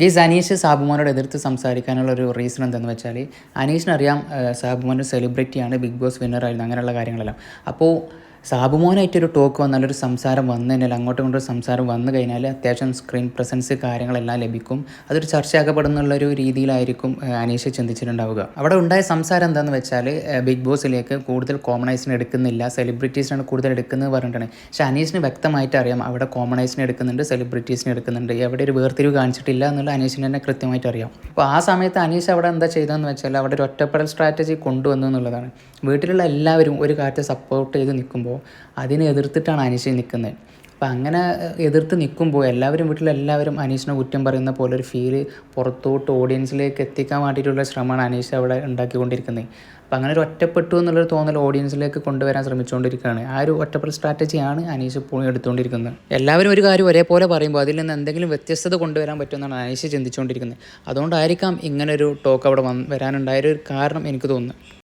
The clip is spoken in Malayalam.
ഗീസ് അനീഷ് സാബുമോനോട് എതിർത്ത് സംസാരിക്കാനുള്ള ഒരു റീസൺ എന്തെന്ന് വെച്ചാൽ അനീഷിനറിയാം സാബുമോൻ സെലിബ്രിറ്റിയാണ് ബിഗ് ബോസ് വിന്നറായിരുന്നു അങ്ങനെയുള്ള കാര്യങ്ങളെല്ലാം. അപ്പോൾ സാബുമോനായിട്ടൊരു ടോക്ക് വന്നാൽ ഒരു സംസാരം വന്നു കഴിഞ്ഞാൽ അങ്ങോട്ടും ഇങ്ങോട്ടും സംസാരം വന്നു കഴിഞ്ഞാൽ അത്യാവശ്യം സ്ക്രീൻ പ്രസൻസ് കാര്യങ്ങളെല്ലാം ലഭിക്കും. അതൊരു ചർച്ചയാക്കപ്പെടുന്നുള്ളൊരു രീതിയിലായിരിക്കും അനീഷ അനീഷ് ചിന്തിച്ചിട്ടുണ്ടാവുക. അവിടെ ഉണ്ടായ സംസാരം എന്താണെന്ന് വെച്ചാൽ ബിഗ് ബോസിലേക്ക് കൂടുതൽ കോമണൈസിന് എടുക്കുന്നില്ല സെലിബ്രിറ്റീസിനാണ് കൂടുതൽ എടുക്കുന്നത് പറഞ്ഞിട്ടാണ്. പക്ഷേ അനീഷിന് വ്യക്തമായിട്ട് അറിയാം അവിടെ കോമണൈസിന് എടുക്കുന്നുണ്ട് സെലിബ്രിറ്റീസിന് എടുക്കുന്നുണ്ട്. എവിടെ ഒരു വേർതിരിവ് കാണിച്ചിട്ടില്ല എന്നുള്ള അനീഷിന് തന്നെ കൃത്യമായിട്ട് അറിയാം. അപ്പോൾ ആ സമയത്ത് അനീഷ് അവിടെ എന്താ ചെയ്തതെന്ന് വെച്ചാൽ അവിടെ ഒരു ഒറ്റപ്പെടൽ സ്ട്രാറ്റജി കൊണ്ടുവന്നു എന്നുള്ളതാണ്. വീട്ടിലുള്ള എല്ലാവരും ഒരു കാര്യത്തെ സപ്പോർട്ട് ചെയ്ത് നിൽക്കുമ്പോൾ അതിനെ എതിർത്തിട്ടാണ് അനീഷ് നിൽക്കുന്നത്. അപ്പം അങ്ങനെ എതിർത്ത് നിൽക്കുമ്പോൾ എല്ലാവരും വീട്ടിലെല്ലാവരും അനീഷിനെ കുറ്റം പറയുന്ന പോലെ ഒരു ഫീൽ പുറത്തോട്ട് ഓഡിയൻസിലേക്ക് എത്തിക്കാൻ വേണ്ടിയിട്ടുള്ള ശ്രമമാണ് അനീഷ് അവിടെ ഉണ്ടാക്കിക്കൊണ്ടിരിക്കുന്നത്. അപ്പം അങ്ങനെ ഒരു ഒറ്റപ്പെട്ടു എന്നുള്ളൊരു തോന്നൽ ഓഡിയൻസിലേക്ക് കൊണ്ടുവരാൻ ശ്രമിച്ചുകൊണ്ടിരിക്കുകയാണ്. ആ ഒരു ഒറ്റപ്പെട്ട സ്ട്രാറ്റജിയാണ് അനീഷ് ഇപ്പോഴും എടുത്തുകൊണ്ടിരിക്കുന്നത്. എല്ലാവരും ഒരു കാര്യം ഒരേപോലെ പറയുമ്പോൾ അതിൽ നിന്ന് എന്തെങ്കിലും വ്യത്യസ്തത കൊണ്ടുവരാൻ പറ്റുമെന്നാണ് അനീഷ് ചിന്തിച്ചുകൊണ്ടിരിക്കുന്നത്. അതുകൊണ്ടായിരിക്കാം ഇങ്ങനൊരു ടോക്ക് അവിടെ വന്ന് വരാനുണ്ടായൊരു കാരണം എനിക്ക് തോന്നുന്നത്.